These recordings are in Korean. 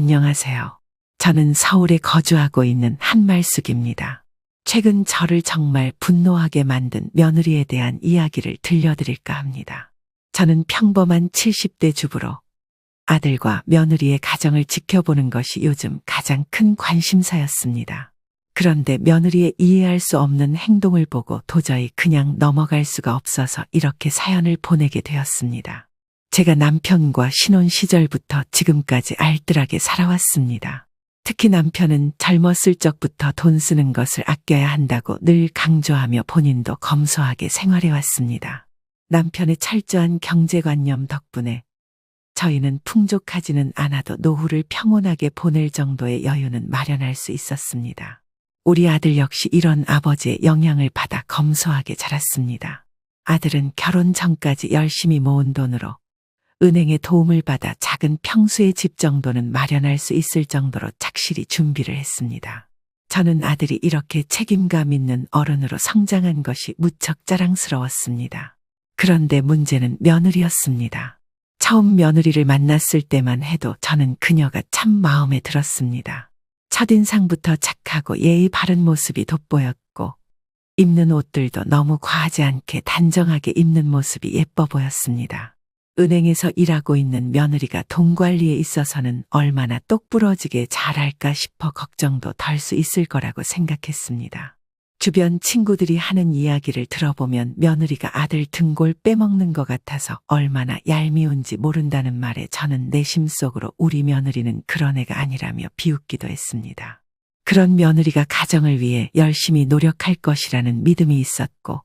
안녕하세요. 저는 서울에 거주하고 있는 한말숙입니다. 최근 저를 정말 분노하게 만든 며느리에 대한 이야기를 들려드릴까 합니다. 저는 평범한 70대 주부로 아들과 며느리의 가정을 지켜보는 것이 요즘 가장 큰 관심사였습니다. 그런데 며느리의 이해할 수 없는 행동을 보고 도저히 그냥 넘어갈 수가 없어서 이렇게 사연을 보내게 되었습니다. 제가 남편과 신혼 시절부터 지금까지 알뜰하게 살아왔습니다. 특히 남편은 젊었을 적부터 돈 쓰는 것을 아껴야 한다고 늘 강조하며 본인도 검소하게 생활해왔습니다. 남편의 철저한 경제관념 덕분에 저희는 풍족하지는 않아도 노후를 평온하게 보낼 정도의 여유는 마련할 수 있었습니다. 우리 아들 역시 이런 아버지의 영향을 받아 검소하게 자랐습니다. 아들은 결혼 전까지 열심히 모은 돈으로 은행의 도움을 받아 작은 평수의 집 정도는 마련할 수 있을 정도로 착실히 준비를 했습니다. 저는 아들이 이렇게 책임감 있는 어른으로 성장한 것이 무척 자랑스러웠습니다. 그런데 문제는 며느리였습니다. 처음 며느리를 만났을 때만 해도 저는 그녀가 참 마음에 들었습니다. 첫인상부터 착하고 예의 바른 모습이 돋보였고, 입는 옷들도 너무 과하지 않게 단정하게 입는 모습이 예뻐 보였습니다. 은행에서 일하고 있는 며느리가 돈 관리에 있어서는 얼마나 똑부러지게 잘할까 싶어 걱정도 덜 수 있을 거라고 생각했습니다. 주변 친구들이 하는 이야기를 들어보면 며느리가 아들 등골 빼먹는 것 같아서 얼마나 얄미운지 모른다는 말에 저는 내심 속으로 우리 며느리는 그런 애가 아니라며 비웃기도 했습니다. 그런 며느리가 가정을 위해 열심히 노력할 것이라는 믿음이 있었고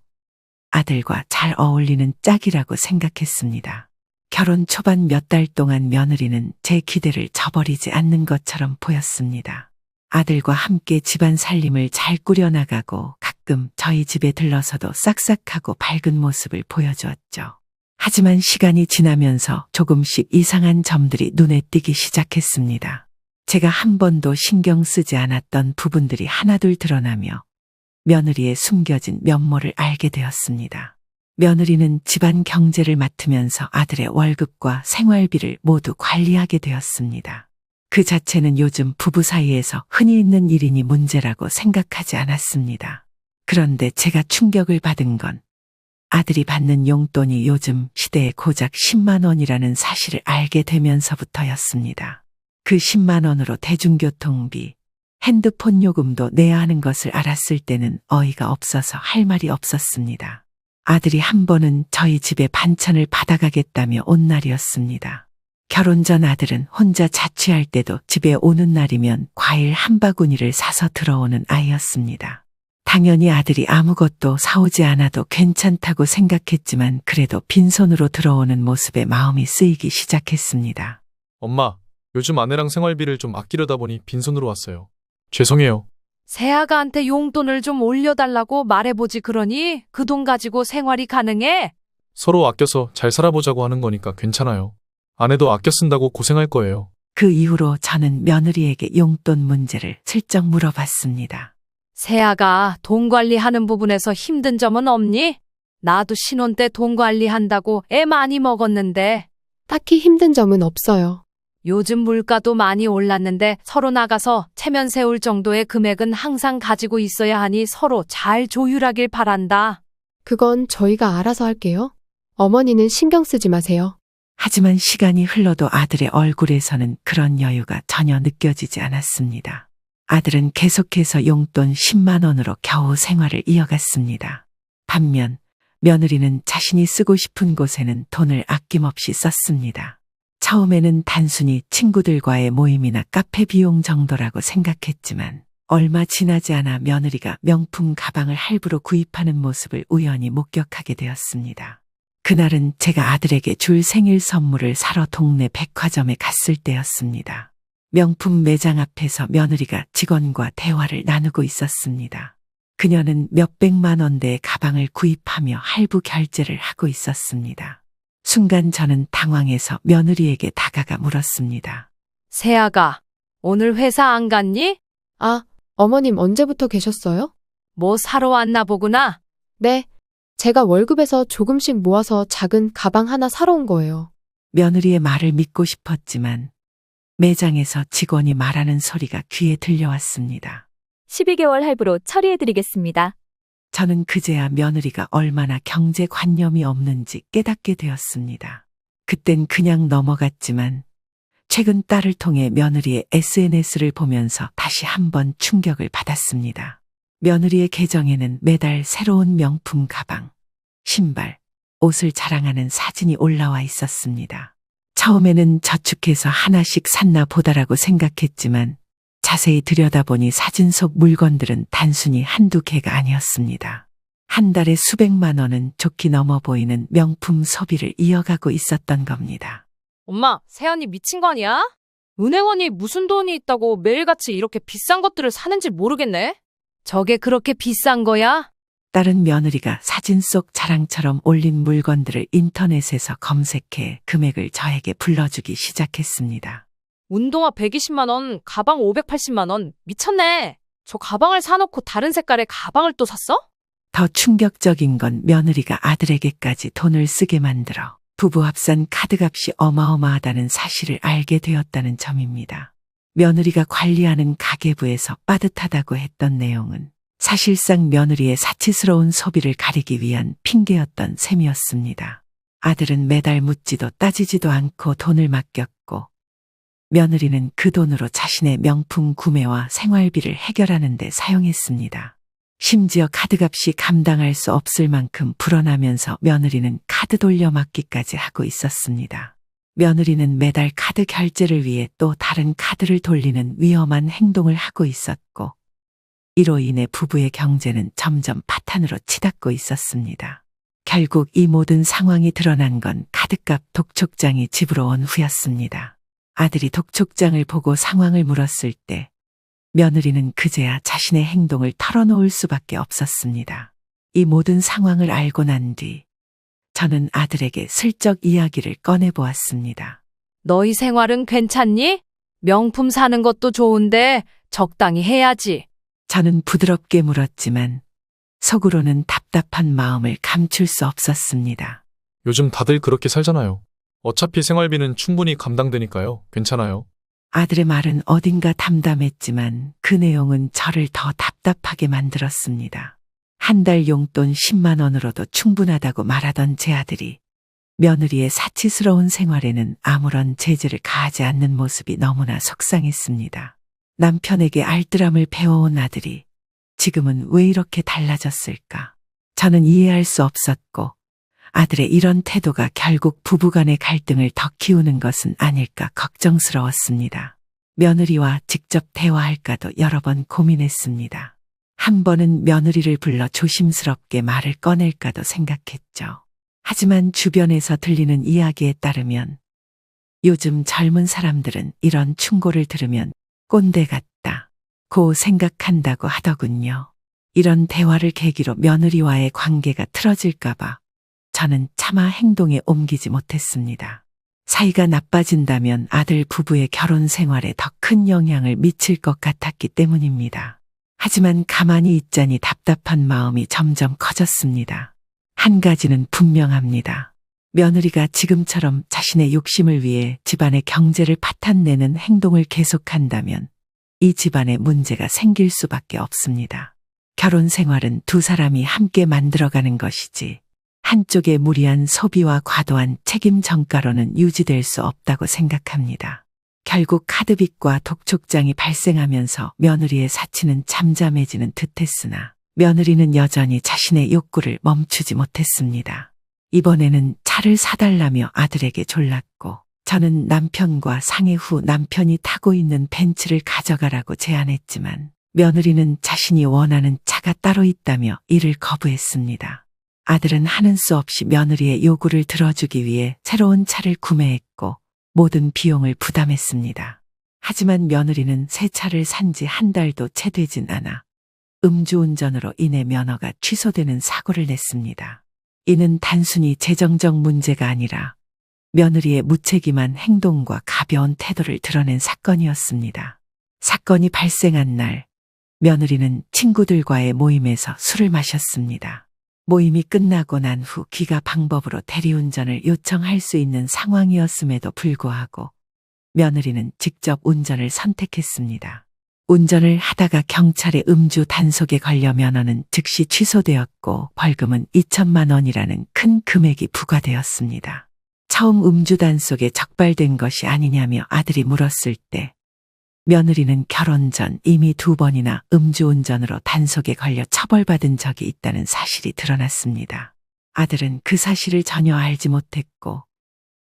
아들과 잘 어울리는 짝이라고 생각했습니다. 결혼 초반 몇 달 동안 며느리는 제 기대를 저버리지 않는 것처럼 보였습니다. 아들과 함께 집안 살림을 잘 꾸려나가고 가끔 저희 집에 들러서도 싹싹하고 밝은 모습을 보여주었죠. 하지만 시간이 지나면서 조금씩 이상한 점들이 눈에 띄기 시작했습니다. 제가 한 번도 신경 쓰지 않았던 부분들이 하나둘 드러나며 며느리의 숨겨진 면모를 알게 되었습니다. 며느리는 집안 경제를 맡으면서 아들의 월급과 생활비를 모두 관리하게 되었습니다. 그 자체는 요즘 부부 사이에서 흔히 있는 일이니 문제라고 생각하지 않았습니다. 그런데 제가 충격을 받은 건 아들이 받는 용돈이 요즘 시대에 고작 10만 원이라는 사실을 알게 되면서부터였습니다. 그 10만 원으로 대중교통비, 핸드폰 요금도 내야 하는 것을 알았을 때는 어이가 없어서 할 말이 없었습니다. 아들이 한 번은 저희 집에 반찬을 받아가겠다며 온 날이었습니다. 결혼 전 아들은 혼자 자취할 때도 집에 오는 날이면 과일 한 바구니를 사서 들어오는 아이였습니다. 당연히 아들이 아무것도 사오지 않아도 괜찮다고 생각했지만 그래도 빈손으로 들어오는 모습에 마음이 쓰이기 시작했습니다. 엄마, 요즘 아내랑 생활비를 좀 아끼려다 보니 빈손으로 왔어요. 죄송해요. 새아가한테 용돈을 좀 올려달라고 말해보지 그러니 그 돈 가지고 생활이 가능해? 서로 아껴서 잘 살아보자고 하는 거니까 괜찮아요. 아내도 아껴 쓴다고 고생할 거예요. 그 이후로 저는 며느리에게 용돈 문제를 슬쩍 물어봤습니다. 새아가 돈 관리하는 부분에서 힘든 점은 없니? 나도 신혼 때 돈 관리한다고 애 많이 먹었는데 딱히 힘든 점은 없어요. 요즘 물가도 많이 올랐는데 서로 나가서 체면 세울 정도의 금액은 항상 가지고 있어야 하니 서로 잘 조율하길 바란다. 그건 저희가 알아서 할게요. 어머니는 신경 쓰지 마세요. 하지만 시간이 흘러도 아들의 얼굴에서는 그런 여유가 전혀 느껴지지 않았습니다. 아들은 계속해서 용돈 10만 원으로 겨우 생활을 이어갔습니다. 반면 며느리는 자신이 쓰고 싶은 곳에는 돈을 아낌없이 썼습니다. 처음에는 단순히 친구들과의 모임이나 카페 비용 정도라고 생각했지만 얼마 지나지 않아 며느리가 명품 가방을 할부로 구입하는 모습을 우연히 목격하게 되었습니다. 그날은 제가 아들에게 줄 생일 선물을 사러 동네 백화점에 갔을 때였습니다. 명품 매장 앞에서 며느리가 직원과 대화를 나누고 있었습니다. 그녀는 몇백만 원대의 가방을 구입하며 할부 결제를 하고 있었습니다. 순간 저는 당황해서 며느리에게 다가가 물었습니다. 새아가 오늘 회사 안 갔니? 아, 어머님 언제부터 계셨어요? 뭐 사러 왔나 보구나. 네. 제가 월급에서 조금씩 모아서 작은 가방 하나 사러 온 거예요. 며느리의 말을 믿고 싶었지만 매장에서 직원이 말하는 소리가 귀에 들려왔습니다. 12개월 할부로 처리해드리겠습니다. 저는 그제야 며느리가 얼마나 경제관념이 없는지 깨닫게 되었습니다. 그땐 그냥 넘어갔지만 최근 딸을 통해 며느리의 SNS를 보면서 다시 한번 충격을 받았습니다. 며느리의 계정에는 매달 새로운 명품 가방, 신발, 옷을 자랑하는 사진이 올라와 있었습니다. 처음에는 저축해서 하나씩 샀나 보다라고 생각했지만 자세히 들여다보니 사진 속 물건들은 단순히 한두 개가 아니었습니다. 한 달에 수백만 원은 좋게 넘어 보이는 명품 소비를 이어가고 있었던 겁니다. 엄마, 세연이 미친 거 아니야? 은행원이 무슨 돈이 있다고 매일같이 이렇게 비싼 것들을 사는지 모르겠네? 저게 그렇게 비싼 거야? 딸은 며느리가 사진 속 자랑처럼 올린 물건들을 인터넷에서 검색해 금액을 저에게 불러주기 시작했습니다. 운동화 120만원, 가방 580만원. 미쳤네. 저 가방을 사놓고 다른 색깔의 가방을 또 샀어? 더 충격적인 건 며느리가 아들에게까지 돈을 쓰게 만들어 부부 합산 카드값이 어마어마하다는 사실을 알게 되었다는 점입니다. 며느리가 관리하는 가계부에서 빠듯하다고 했던 내용은 사실상 며느리의 사치스러운 소비를 가리기 위한 핑계였던 셈이었습니다. 아들은 매달 묻지도 따지지도 않고 돈을 맡겼고 며느리는 그 돈으로 자신의 명품 구매와 생활비를 해결하는 데 사용했습니다. 심지어 카드값이 감당할 수 없을 만큼 불어나면서 며느리는 카드 돌려막기까지 하고 있었습니다. 며느리는 매달 카드 결제를 위해 또 다른 카드를 돌리는 위험한 행동을 하고 있었고, 이로 인해 부부의 경제는 점점 파탄으로 치닫고 있었습니다. 결국 이 모든 상황이 드러난 건 카드값 독촉장이 집으로 온 후였습니다. 아들이 독촉장을 보고 상황을 물었을 때 며느리는 그제야 자신의 행동을 털어놓을 수밖에 없었습니다. 이 모든 상황을 알고 난 뒤 저는 아들에게 슬쩍 이야기를 꺼내보았습니다. 너희 생활은 괜찮니? 명품 사는 것도 좋은데 적당히 해야지. 저는 부드럽게 물었지만 속으로는 답답한 마음을 감출 수 없었습니다. 요즘 다들 그렇게 살잖아요. 어차피 생활비는 충분히 감당되니까요. 괜찮아요. 아들의 말은 어딘가 담담했지만 그 내용은 저를 더 답답하게 만들었습니다. 한 달 용돈 10만 원으로도 충분하다고 말하던 제 아들이 며느리의 사치스러운 생활에는 아무런 제재를 가하지 않는 모습이 너무나 속상했습니다. 남편에게 알뜰함을 배워온 아들이 지금은 왜 이렇게 달라졌을까? 저는 이해할 수 없었고 아들의 이런 태도가 결국 부부간의 갈등을 더 키우는 것은 아닐까 걱정스러웠습니다. 며느리와 직접 대화할까도 여러 번 고민했습니다. 한 번은 며느리를 불러 조심스럽게 말을 꺼낼까도 생각했죠. 하지만 주변에서 들리는 이야기에 따르면 요즘 젊은 사람들은 이런 충고를 들으면 꼰대 같다. 고 생각한다고 하더군요. 이런 대화를 계기로 며느리와의 관계가 틀어질까봐 저는 차마 행동에 옮기지 못했습니다. 사이가 나빠진다면 아들 부부의 결혼 생활에 더 큰 영향을 미칠 것 같았기 때문입니다. 하지만 가만히 있자니 답답한 마음이 점점 커졌습니다. 한 가지는 분명합니다. 며느리가 지금처럼 자신의 욕심을 위해 집안의 경제를 파탄내는 행동을 계속한다면 이 집안에 문제가 생길 수밖에 없습니다. 결혼 생활은 두 사람이 함께 만들어가는 것이지 한쪽의 무리한 소비와 과도한 책임 전가로는 유지될 수 없다고 생각합니다. 결국 카드빚과 독촉장이 발생하면서 며느리의 사치는 잠잠해지는 듯했으나 며느리는 여전히 자신의 욕구를 멈추지 못했습니다. 이번에는 차를 사달라며 아들에게 졸랐고 저는 남편과 상해 후 남편이 타고 있는 벤츠를 가져가라고 제안했지만 며느리는 자신이 원하는 차가 따로 있다며 이를 거부했습니다. 아들은 하는 수 없이 며느리의 요구를 들어주기 위해 새로운 차를 구매했고 모든 비용을 부담했습니다. 하지만 며느리는 새 차를 산 지 한 달도 채 되진 않아 음주운전으로 인해 면허가 취소되는 사고를 냈습니다. 이는 단순히 재정적 문제가 아니라 며느리의 무책임한 행동과 가벼운 태도를 드러낸 사건이었습니다. 사건이 발생한 날, 며느리는 친구들과의 모임에서 술을 마셨습니다. 모임이 끝나고 난후 기가 방법으로 대리운전을 요청할 수 있는 상황이었음에도 불구하고 며느리는 직접 운전을 선택했습니다. 운전을 하다가 경찰의 음주 단속에 걸려 면허는 즉시 취소되었고 벌금은 2천만 원이라는 큰 금액이 부과되었습니다. 처음 음주 단속에 적발된 것이 아니냐며 아들이 물었을 때 며느리는 결혼 전 이미 두 번이나 음주운전으로 단속에 걸려 처벌받은 적이 있다는 사실이 드러났습니다. 아들은 그 사실을 전혀 알지 못했고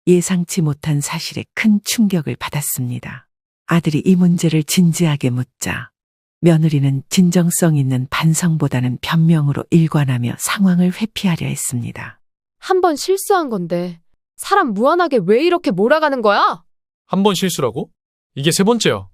예상치 못한 사실에 큰 충격을 받았습니다. 아들이 이 문제를 진지하게 묻자 며느리는 진정성 있는 반성보다는 변명으로 일관하며 상황을 회피하려 했습니다. 한 번 실수한 건데 사람 무한하게 왜 이렇게 몰아가는 거야? 한 번 실수라고? 이게 세 번째야.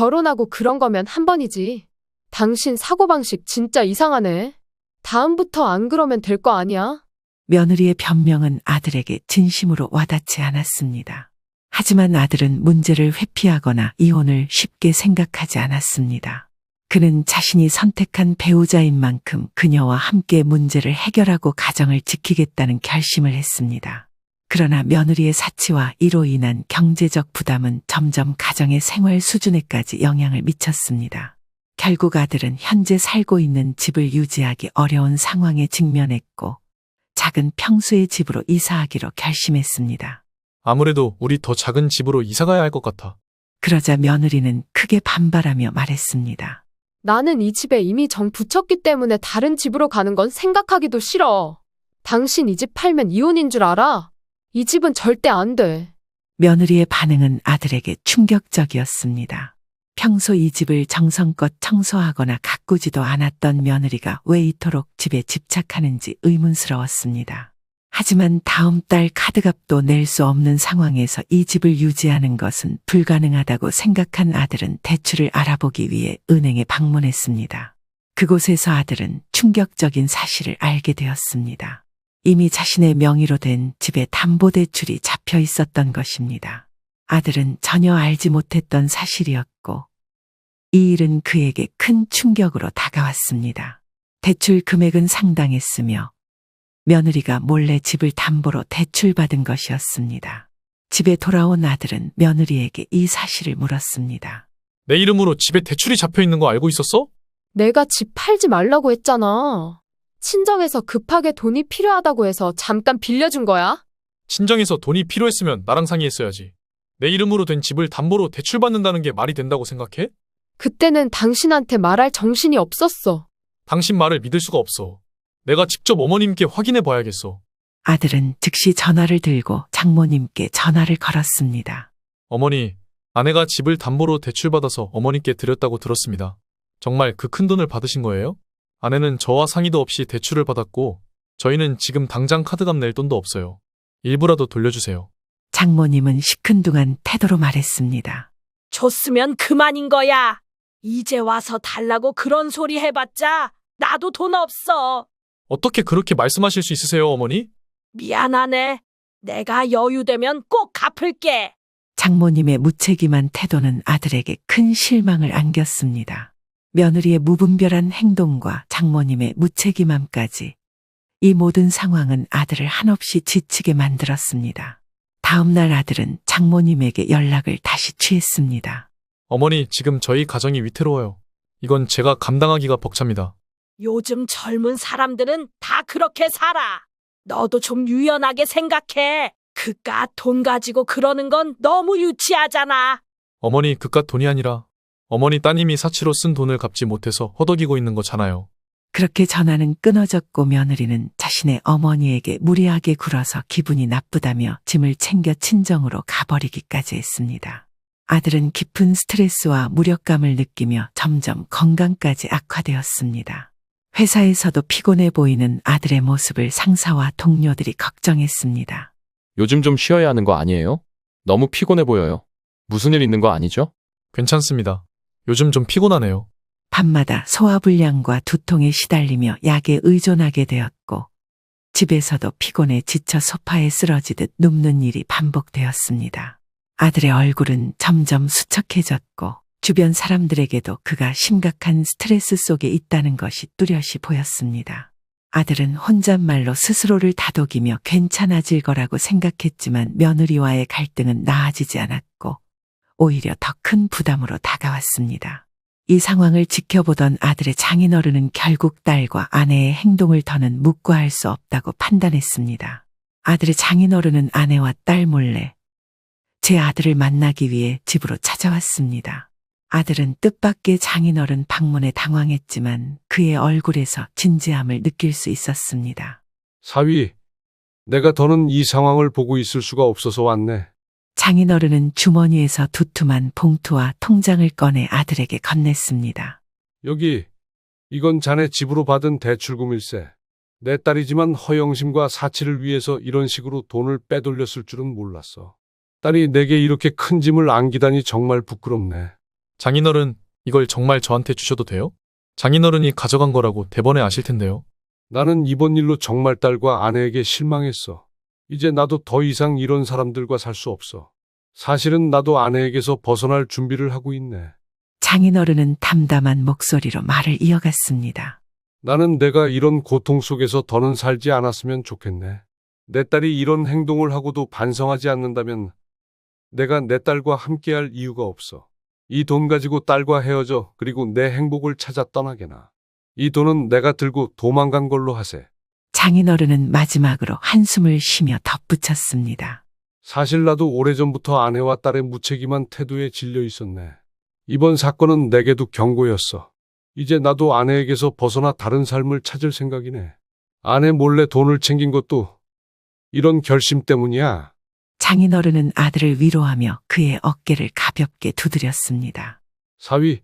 결혼하고 그런 거면 한 번이지. 당신 사고방식 진짜 이상하네. 다음부터 안 그러면 될 거 아니야? 며느리의 변명은 아들에게 진심으로 와닿지 않았습니다. 하지만 아들은 문제를 회피하거나 이혼을 쉽게 생각하지 않았습니다. 그는 자신이 선택한 배우자인 만큼 그녀와 함께 문제를 해결하고 가정을 지키겠다는 결심을 했습니다. 그러나 며느리의 사치와 이로 인한 경제적 부담은 점점 가정의 생활 수준에까지 영향을 미쳤습니다. 결국 아들은 현재 살고 있는 집을 유지하기 어려운 상황에 직면했고 작은 평수의 집으로 이사하기로 결심했습니다. 아무래도 우리 더 작은 집으로 이사 가야 할 것 같아. 그러자 며느리는 크게 반발하며 말했습니다. 나는 이 집에 이미 정 붙였기 때문에 다른 집으로 가는 건 생각하기도 싫어. 당신 이 집 팔면 이혼인 줄 알아? 이 집은 절대 안 돼. 며느리의 반응은 아들에게 충격적이었습니다. 평소 이 집을 정성껏 청소하거나 가꾸지도 않았던 며느리가 왜 이토록 집에 집착하는지 의문스러웠습니다. 하지만 다음 달 카드값도 낼 수 없는 상황에서 이 집을 유지하는 것은 불가능하다고 생각한 아들은 대출을 알아보기 위해 은행에 방문했습니다. 그곳에서 아들은 충격적인 사실을 알게 되었습니다. 이미 자신의 명의로 된 집에 담보대출이 잡혀 있었던 것입니다. 아들은 전혀 알지 못했던 사실이었고, 이 일은 그에게 큰 충격으로 다가왔습니다. 대출 금액은 상당했으며, 며느리가 몰래 집을 담보로 대출받은 것이었습니다. 집에 돌아온 아들은 며느리에게 이 사실을 물었습니다. 내 이름으로 집에 대출이 잡혀 있는 거 알고 있었어? 내가 집 팔지 말라고 했잖아. 친정에서 급하게 돈이 필요하다고 해서 잠깐 빌려준 거야? 친정에서 돈이 필요했으면 나랑 상의했어야지. 내 이름으로 된 집을 담보로 대출받는다는 게 말이 된다고 생각해? 그때는 당신한테 말할 정신이 없었어. 당신 말을 믿을 수가 없어. 내가 직접 어머님께 확인해 봐야겠어. 아들은 즉시 전화를 들고 장모님께 전화를 걸었습니다. 어머니, 아내가 집을 담보로 대출받아서 어머니께 드렸다고 들었습니다. 정말 그 큰 돈을 받으신 거예요? 아내는 저와 상의도 없이 대출을 받았고, 저희는 지금 당장 카드값 낼 돈도 없어요. 일부라도 돌려주세요. 장모님은 시큰둥한 태도로 말했습니다. 줬으면 그만인 거야. 이제 와서 달라고 그런 소리 해봤자 나도 돈 없어. 어떻게 그렇게 말씀하실 수 있으세요, 어머니? 미안하네. 내가 여유되면 꼭 갚을게. 장모님의 무책임한 태도는 아들에게 큰 실망을 안겼습니다. 며느리의 무분별한 행동과 장모님의 무책임함까지 이 모든 상황은 아들을 한없이 지치게 만들었습니다. 다음날 아들은 장모님에게 연락을 다시 취했습니다. 어머니, 지금 저희 가정이 위태로워요. 이건 제가 감당하기가 벅찹니다. 요즘 젊은 사람들은 다 그렇게 살아. 너도 좀 유연하게 생각해. 그깟 돈 가지고 그러는 건 너무 유치하잖아. 어머니, 그깟 돈이 아니라 어머니 따님이 사치로 쓴 돈을 갚지 못해서 허덕이고 있는 거잖아요. 그렇게 전화는 끊어졌고 며느리는 자신의 어머니에게 무리하게 굴어서 기분이 나쁘다며 짐을 챙겨 친정으로 가버리기까지 했습니다. 아들은 깊은 스트레스와 무력감을 느끼며 점점 건강까지 악화되었습니다. 회사에서도 피곤해 보이는 아들의 모습을 상사와 동료들이 걱정했습니다. 요즘 좀 쉬어야 하는 거 아니에요? 너무 피곤해 보여요. 무슨 일 있는 거 아니죠? 괜찮습니다. 요즘 좀 피곤하네요. 밤마다 소화불량과 두통에 시달리며 약에 의존하게 되었고, 집에서도 피곤해 지쳐 소파에 쓰러지듯 눕는 일이 반복되었습니다. 아들의 얼굴은 점점 수척해졌고, 주변 사람들에게도 그가 심각한 스트레스 속에 있다는 것이 뚜렷이 보였습니다. 아들은 혼잣말로 스스로를 다독이며 괜찮아질 거라고 생각했지만 며느리와의 갈등은 나아지지 않았고, 오히려 더 큰 부담으로 다가왔습니다. 이 상황을 지켜보던 아들의 장인어른은 결국 딸과 아내의 행동을 더는 묵과할 수 없다고 판단했습니다. 아들의 장인어른은 아내와 딸 몰래 제 아들을 만나기 위해 집으로 찾아왔습니다. 아들은 뜻밖의 장인어른 방문에 당황했지만 그의 얼굴에서 진지함을 느낄 수 있었습니다. 사위, 내가 더는 이 상황을 보고 있을 수가 없어서 왔네. 장인어른은 주머니에서 두툼한 봉투와 통장을 꺼내 아들에게 건넸습니다. 여기, 이건 자네 집으로 받은 대출금일세. 내 딸이지만 허영심과 사치를 위해서 이런 식으로 돈을 빼돌렸을 줄은 몰랐어. 딸이 내게 이렇게 큰 짐을 안기다니 정말 부끄럽네. 장인어른, 이걸 정말 저한테 주셔도 돼요? 장인어른이 가져간 거라고 대번에 아실 텐데요. 나는 이번 일로 정말 딸과 아내에게 실망했어. 이제 나도 더 이상 이런 사람들과 살 수 없어. 사실은 나도 아내에게서 벗어날 준비를 하고 있네. 장인어른은 담담한 목소리로 말을 이어갔습니다. 나는 내가 이런 고통 속에서 더는 살지 않았으면 좋겠네. 내 딸이 이런 행동을 하고도 반성하지 않는다면 내가 내 딸과 함께할 이유가 없어. 이 돈 가지고 딸과 헤어져 그리고 내 행복을 찾아 떠나게나. 이 돈은 내가 들고 도망간 걸로 하세. 장인어른은 마지막으로 한숨을 쉬며 덧붙였습니다. 사실 나도 오래전부터 아내와 딸의 무책임한 태도에 질려 있었네. 이번 사건은 내게도 경고였어. 이제 나도 아내에게서 벗어나 다른 삶을 찾을 생각이네. 아내 몰래 돈을 챙긴 것도 이런 결심 때문이야. 장인어른은 아들을 위로하며 그의 어깨를 가볍게 두드렸습니다. 사위,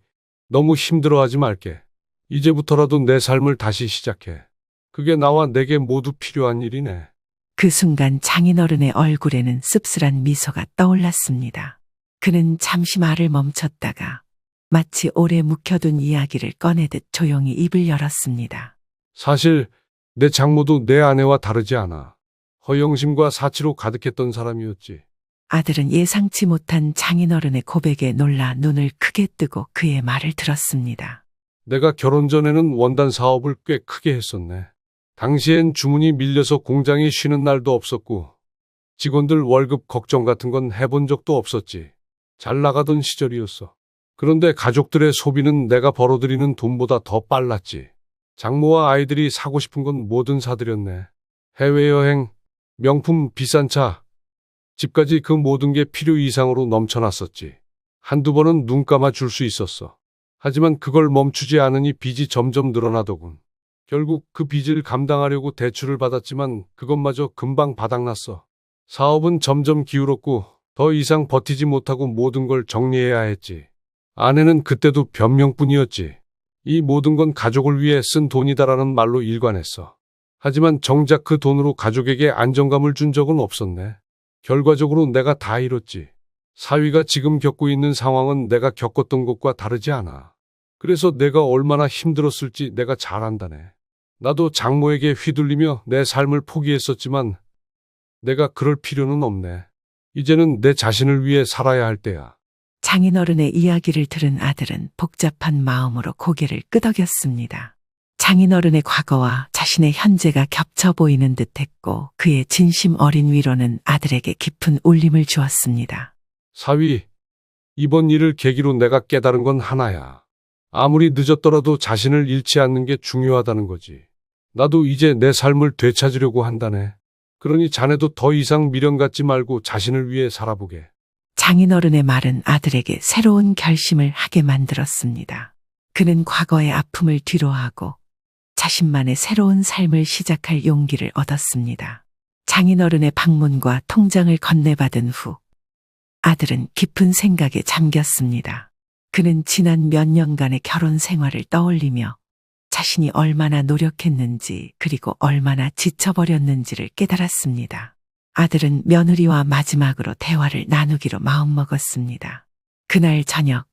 너무 힘들어하지 말게. 이제부터라도 내 삶을 다시 시작해. 그게 나와 내게 모두 필요한 일이네. 그 순간 장인어른의 얼굴에는 씁쓸한 미소가 떠올랐습니다. 그는 잠시 말을 멈췄다가 마치 오래 묵혀둔 이야기를 꺼내듯 조용히 입을 열었습니다. 사실 내 장모도 내 아내와 다르지 않아. 허영심과 사치로 가득했던 사람이었지. 아들은 예상치 못한 장인어른의 고백에 놀라 눈을 크게 뜨고 그의 말을 들었습니다. 내가 결혼 전에는 원단 사업을 꽤 크게 했었네. 당시엔 주문이 밀려서 공장에 쉬는 날도 없었고, 직원들 월급 걱정 같은 건 해본 적도 없었지. 잘 나가던 시절이었어. 그런데 가족들의 소비는 내가 벌어들이는 돈보다 더 빨랐지. 장모와 아이들이 사고 싶은 건 뭐든 사드렸네. 해외여행, 명품 비싼 차, 집까지 그 모든 게 필요 이상으로 넘쳐났었지. 한두 번은 눈 감아 줄 수 있었어. 하지만 그걸 멈추지 않으니 빚이 점점 늘어나더군. 결국 그 빚을 감당하려고 대출을 받았지만 그것마저 금방 바닥났어. 사업은 점점 기울었고 더 이상 버티지 못하고 모든 걸 정리해야 했지. 아내는 그때도 변명뿐이었지. 이 모든 건 가족을 위해 쓴 돈이다라는 말로 일관했어. 하지만 정작 그 돈으로 가족에게 안정감을 준 적은 없었네. 결과적으로 내가 다 잃었지. 사위가 지금 겪고 있는 상황은 내가 겪었던 것과 다르지 않아. 그래서 내가 얼마나 힘들었을지 내가 잘 안다네. 나도 장모에게 휘둘리며 내 삶을 포기했었지만 내가 그럴 필요는 없네. 이제는 내 자신을 위해 살아야 할 때야. 장인어른의 이야기를 들은 아들은 복잡한 마음으로 고개를 끄덕였습니다. 장인어른의 과거와 자신의 현재가 겹쳐 보이는 듯 했고 그의 진심 어린 위로는 아들에게 깊은 울림을 주었습니다. 사위, 이번 일을 계기로 내가 깨달은 건 하나야. 아무리 늦었더라도 자신을 잃지 않는 게 중요하다는 거지. 나도 이제 내 삶을 되찾으려고 한다네. 그러니 자네도 더 이상 미련 갖지 말고 자신을 위해 살아보게. 장인어른의 말은 아들에게 새로운 결심을 하게 만들었습니다. 그는 과거의 아픔을 뒤로하고 자신만의 새로운 삶을 시작할 용기를 얻었습니다. 장인어른의 방문과 통장을 건네받은 후 아들은 깊은 생각에 잠겼습니다. 그는 지난 몇 년간의 결혼 생활을 떠올리며 자신이 얼마나 노력했는지 그리고 얼마나 지쳐버렸는지를 깨달았습니다. 아들은 며느리와 마지막으로 대화를 나누기로 마음먹었습니다. 그날 저녁,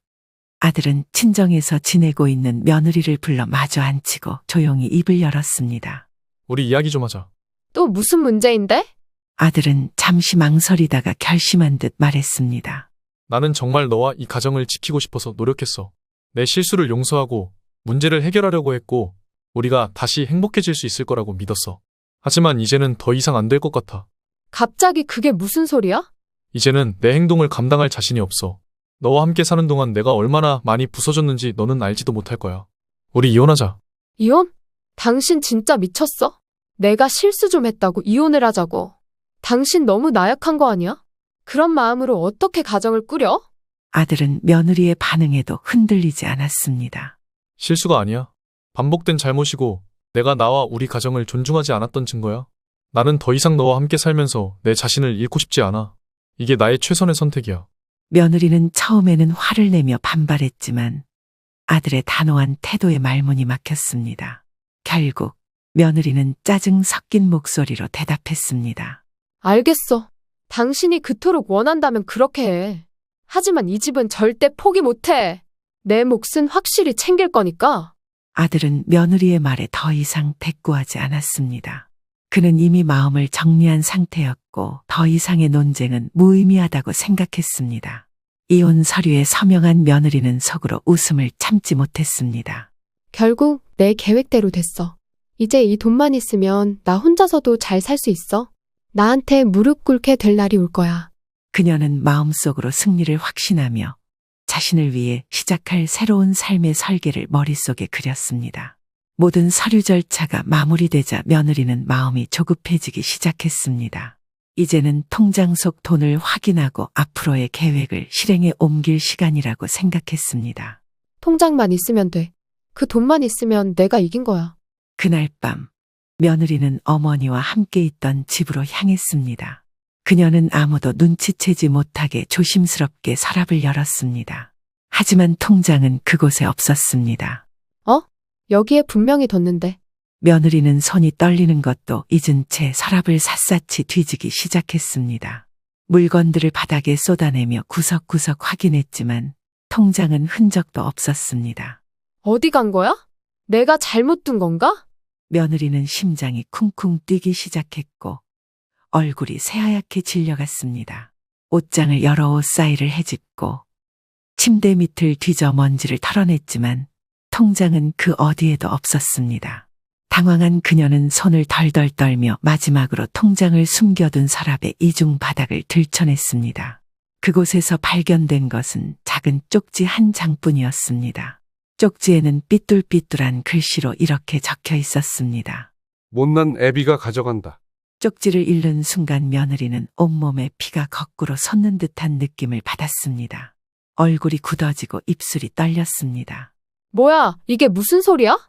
아들은 친정에서 지내고 있는 며느리를 불러 마주 앉히고 조용히 입을 열었습니다. 우리 이야기 좀 하자. 또 무슨 문제인데? 아들은 잠시 망설이다가 결심한 듯 말했습니다. 나는 정말 너와 이 가정을 지키고 싶어서 노력했어. 내 실수를 용서하고 문제를 해결하려고 했고 우리가 다시 행복해질 수 있을 거라고 믿었어. 하지만 이제는 더 이상 안 될 것 같아. 갑자기 그게 무슨 소리야? 이제는 내 행동을 감당할 자신이 없어. 너와 함께 사는 동안 내가 얼마나 많이 부서졌는지 너는 알지도 못할 거야. 우리 이혼하자. 이혼? 당신 진짜 미쳤어? 내가 실수 좀 했다고 이혼을 하자고. 당신 너무 나약한 거 아니야? 그런 마음으로 어떻게 가정을 꾸려? 아들은 며느리의 반응에도 흔들리지 않았습니다. 실수가 아니야. 반복된 잘못이고 내가 나와 우리 가정을 존중하지 않았던 증거야. 나는 더 이상 너와 함께 살면서 내 자신을 잃고 싶지 않아. 이게 나의 최선의 선택이야. 며느리는 처음에는 화를 내며 반발했지만 아들의 단호한 태도에 말문이 막혔습니다. 결국 며느리는 짜증 섞인 목소리로 대답했습니다. 알겠어. 당신이 그토록 원한다면 그렇게 해. 하지만 이 집은 절대 포기 못 해. 내 몫은 확실히 챙길 거니까. 아들은 며느리의 말에 더 이상 대꾸하지 않았습니다. 그는 이미 마음을 정리한 상태였고 더 이상의 논쟁은 무의미하다고 생각했습니다. 이혼 서류에 서명한 며느리는 속으로 웃음을 참지 못했습니다. 결국 내 계획대로 됐어. 이제 이 돈만 있으면 나 혼자서도 잘 살 수 있어. 나한테 무릎 꿇게 될 날이 올 거야. 그녀는 마음속으로 승리를 확신하며 자신을 위해 시작할 새로운 삶의 설계를 머릿속에 그렸습니다. 모든 서류 절차가 마무리되자 며느리는 마음이 조급해지기 시작했습니다. 이제는 통장 속 돈을 확인하고 앞으로의 계획을 실행에 옮길 시간이라고 생각했습니다. 통장만 있으면 돼. 그 돈만 있으면 내가 이긴 거야. 그날 밤 며느리는 어머니와 함께 있던 집으로 향했습니다. 그녀는 아무도 눈치채지 못하게 조심스럽게 서랍을 열었습니다. 하지만 통장은 그곳에 없었습니다. 여기에 분명히 뒀는데. 며느리는 손이 떨리는 것도 잊은 채 서랍을 샅샅이 뒤지기 시작했습니다. 물건들을 바닥에 쏟아내며 구석구석 확인했지만 통장은 흔적도 없었습니다. 어디 간 거야? 내가 잘못 둔 건가? 며느리는 심장이 쿵쿵 뛰기 시작했고 얼굴이 새하얗게 질려갔습니다. 옷장을 열어 옷 사이를 헤집고 침대 밑을 뒤져 먼지를 털어냈지만 통장은 그 어디에도 없었습니다. 당황한 그녀는 손을 덜덜 떨며 마지막으로 통장을 숨겨둔 서랍의 이중 바닥을 들춰냈습니다. 그곳에서 발견된 것은 작은 쪽지 한 장뿐이었습니다. 쪽지에는 삐뚤삐뚤한 글씨로 이렇게 적혀 있었습니다. 못난 애비가 가져간다. 쪽지를 읽는 순간 며느리는 온몸에 피가 거꾸로 솟는 듯한 느낌을 받았습니다. 얼굴이 굳어지고 입술이 떨렸습니다. 뭐야, 이게 무슨 소리야?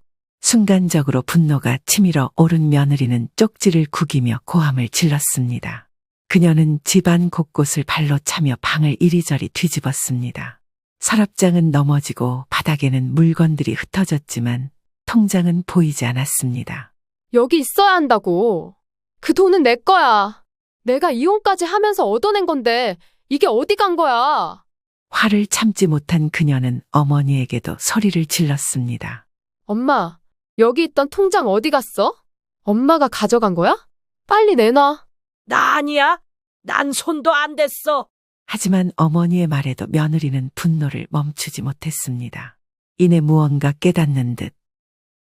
순간적으로 분노가 치밀어 오른 며느리는 쪽지를 구기며 고함을 질렀습니다. 그녀는 집안 곳곳을 발로 차며 방을 이리저리 뒤집었습니다. 서랍장은 넘어지고 바닥에는 물건들이 흩어졌지만 통장은 보이지 않았습니다. 여기 있어야 한다고. 그 돈은 내 거야. 내가 이혼까지 하면서 얻어낸 건데, 이게 어디 간 거야? 화를 참지 못한 그녀는 어머니에게도 소리를 질렀습니다. 엄마, 여기 있던 통장 어디 갔어? 엄마가 가져간 거야? 빨리 내놔. 나 아니야. 난 손도 안 댔어. 하지만 어머니의 말에도 며느리는 분노를 멈추지 못했습니다. 이내 무언가 깨닫는 듯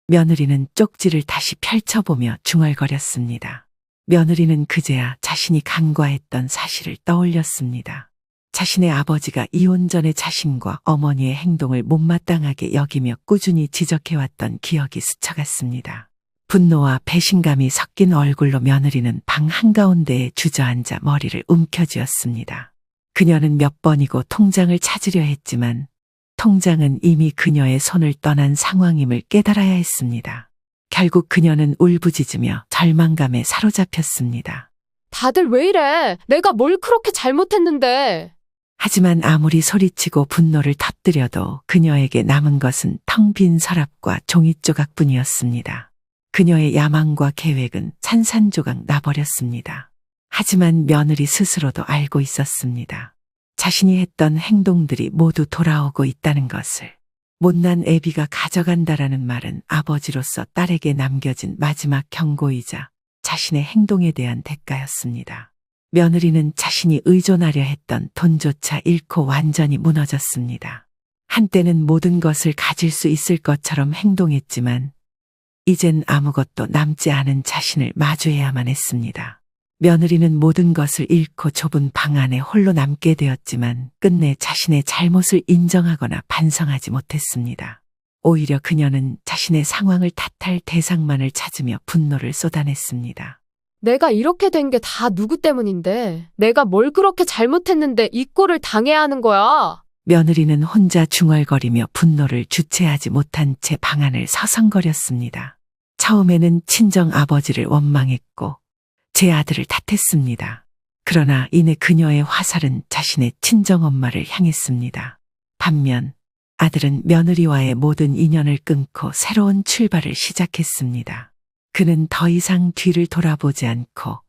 며느리는 쪽지를 다시 펼쳐보며 중얼거렸습니다. 며느리는 그제야 자신이 간과했던 사실을 떠올렸습니다. 자신의 아버지가 이혼 전의 자신과 어머니의 행동을 못마땅하게 여기며 꾸준히 지적해왔던 기억이 스쳐갔습니다. 분노와 배신감이 섞인 얼굴로 며느리는 방 한가운데에 주저앉아 머리를 움켜쥐었습니다. 그녀는 몇 번이고 통장을 찾으려 했지만 통장은 이미 그녀의 손을 떠난 상황임을 깨달아야 했습니다. 결국 그녀는 울부짖으며 절망감에 사로잡혔습니다. 다들 왜 이래? 내가 뭘 그렇게 잘못했는데. 하지만 아무리 소리치고 분노를 터뜨려도 그녀에게 남은 것은 텅 빈 서랍과 종이 조각뿐이었습니다. 그녀의 야망과 계획은 산산조각 나버렸습니다. 하지만 며느리 스스로도 알고 있었습니다. 자신이 했던 행동들이 모두 돌아오고 있다는 것을. 못난 애비가 가져간다라는 말은 아버지로서 딸에게 남겨진 마지막 경고이자 자신의 행동에 대한 대가였습니다. 며느리는 자신이 의존하려 했던 돈조차 잃고 완전히 무너졌습니다. 한때는 모든 것을 가질 수 있을 것처럼 행동했지만 이젠 아무것도 남지 않은 자신을 마주해야만 했습니다. 며느리는 모든 것을 잃고 좁은 방 안에 홀로 남게 되었지만 끝내 자신의 잘못을 인정하거나 반성하지 못했습니다. 오히려 그녀는 자신의 상황을 탓할 대상만을 찾으며 분노를 쏟아냈습니다. 내가 이렇게 된 게 다 누구 때문인데? 내가 뭘 그렇게 잘못했는데 이 꼴을 당해야 하는 거야? 며느리는 혼자 중얼거리며 분노를 주체하지 못한 채 방안을 서성거렸습니다. 처음에는 친정 아버지를 원망했고 제 아들을 탓했습니다. 그러나 이내 그녀의 화살은 자신의 친정 엄마를 향했습니다. 반면 아들은 며느리와의 모든 인연을 끊고 새로운 출발을 시작했습니다. 그는 더 이상 뒤를 돌아보지 않고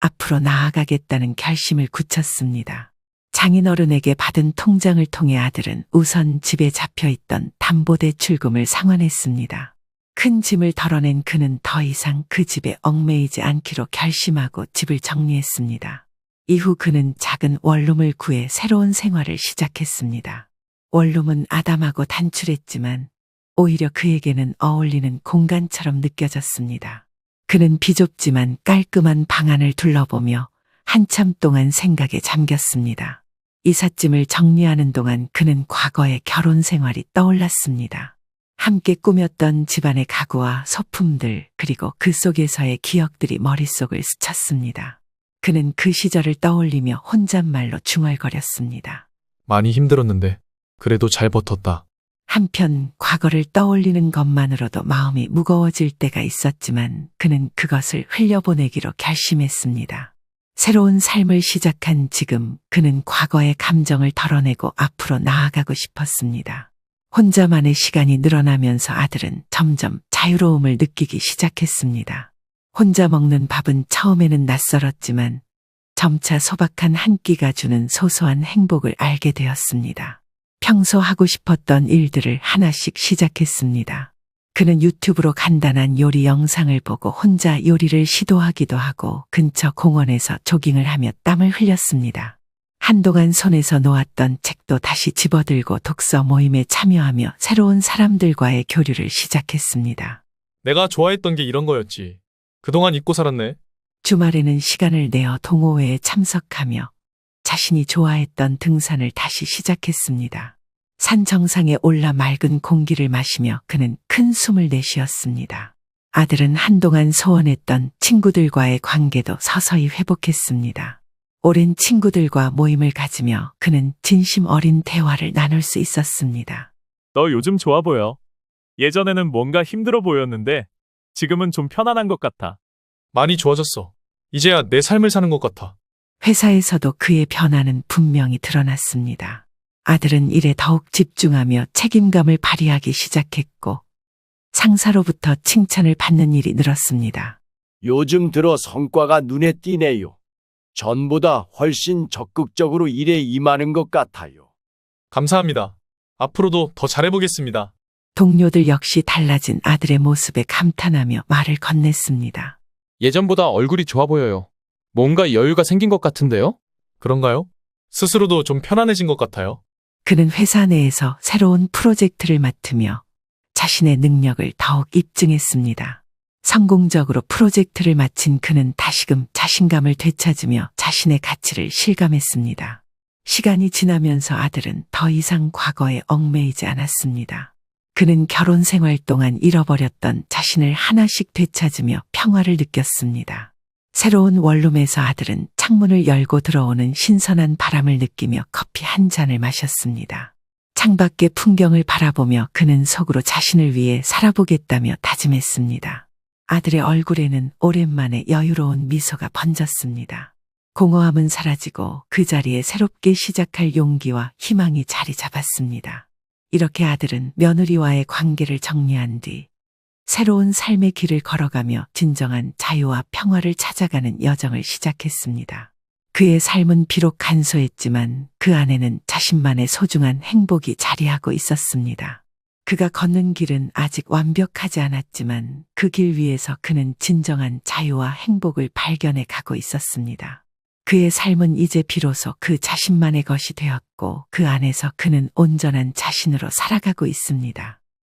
앞으로 나아가겠다는 결심을 굳혔습니다. 장인어른에게 받은 통장을 통해 아들은 우선 집에 잡혀 있던 담보대 출금을 상환했습니다. 큰 짐을 덜어낸 그는 더 이상 그 집에 얽매이지 않기로 결심하고 집을 정리했습니다. 이후 그는 작은 원룸을 구해 새로운 생활을 시작했습니다. 원룸은 아담하고 단출했지만 오히려 그에게는 어울리는 공간처럼 느껴졌습니다. 그는 비좁지만 깔끔한 방안을 둘러보며 한참 동안 생각에 잠겼습니다. 이삿짐을 정리하는 동안 그는 과거의 결혼 생활이 떠올랐습니다. 함께 꾸몄던 집안의 가구와 소품들 그리고 그 속에서의 기억들이 머릿속을 스쳤습니다. 그는 그 시절을 떠올리며 혼잣말로 중얼거렸습니다. 많이 힘들었는데 그래도 잘 버텼다. 한편 과거를 떠올리는 것만으로도 마음이 무거워질 때가 있었지만 그는 그것을 흘려보내기로 결심했습니다. 새로운 삶을 시작한 지금 그는 과거의 감정을 덜어내고 앞으로 나아가고 싶었습니다. 혼자만의 시간이 늘어나면서 아들은 점점 자유로움을 느끼기 시작했습니다. 혼자 먹는 밥은 처음에는 낯설었지만 점차 소박한 한 끼가 주는 소소한 행복을 알게 되었습니다. 평소 하고 싶었던 일들을 하나씩 시작했습니다. 그는 유튜브로 간단한 요리 영상을 보고 혼자 요리를 시도하기도 하고 근처 공원에서 조깅을 하며 땀을 흘렸습니다. 한동안 손에서 놓았던 책도 다시 집어들고 독서 모임에 참여하며 새로운 사람들과의 교류를 시작했습니다. 내가 좋아했던 게 이런 거였지. 그동안 잊고 살았네. 주말에는 시간을 내어 동호회에 참석하며 자신이 좋아했던 등산을 다시 시작했습니다. 산 정상에 올라 맑은 공기를 마시며 그는 큰 숨을 내쉬었습니다. 아들은 한동안 소원했던 친구들과의 관계도 서서히 회복했습니다. 오랜 친구들과 모임을 가지며 그는 진심 어린 대화를 나눌 수 있었습니다. 너 요즘 좋아 보여. 예전에는 뭔가 힘들어 보였는데 지금은 좀 편안한 것 같아. 많이 좋아졌어. 이제야 내 삶을 사는 것 같아. 회사에서도 그의 변화는 분명히 드러났습니다. 아들은 일에 더욱 집중하며 책임감을 발휘하기 시작했고 상사로부터 칭찬을 받는 일이 늘었습니다. 요즘 들어 성과가 눈에 띄네요. 전보다 훨씬 적극적으로 일에 임하는 것 같아요. 감사합니다. 앞으로도 더 잘해보겠습니다. 동료들 역시 달라진 아들의 모습에 감탄하며 말을 건넸습니다. 예전보다 얼굴이 좋아 보여요. 뭔가 여유가 생긴 것 같은데요? 그런가요? 스스로도 좀 편안해진 것 같아요. 그는 회사 내에서 새로운 프로젝트를 맡으며 자신의 능력을 더욱 입증했습니다. 성공적으로 프로젝트를 마친 그는 다시금 자신감을 되찾으며 자신의 가치를 실감했습니다. 시간이 지나면서 아들은 더 이상 과거에 얽매이지 않았습니다. 그는 결혼 생활 동안 잃어버렸던 자신을 하나씩 되찾으며 평화를 느꼈습니다. 새로운 원룸에서 아들은 창문을 열고 들어오는 신선한 바람을 느끼며 커피 한 잔을 마셨습니다. 창밖의 풍경을 바라보며 그는 속으로 자신을 위해 살아보겠다며 다짐했습니다. 아들의 얼굴에는 오랜만에 여유로운 미소가 번졌습니다. 공허함은 사라지고 그 자리에 새롭게 시작할 용기와 희망이 자리 잡았습니다. 이렇게 아들은 며느리와의 관계를 정리한 뒤 새로운 삶의 길을 걸어가며 진정한 자유와 평화를 찾아가는 여정을 시작했습니다. 그의 삶은 비록 간소했지만 그 안에는 자신만의 소중한 행복이 자리하고 있었습니다. 그가 걷는 길은 아직 완벽하지 않았지만 그 길 위에서 그는 진정한 자유와 행복을 발견해 가고 있었습니다. 그의 삶은 이제 비로소 그 자신만의 것이 되었고 그 안에서 그는 온전한 자신으로 살아가고 있습니다.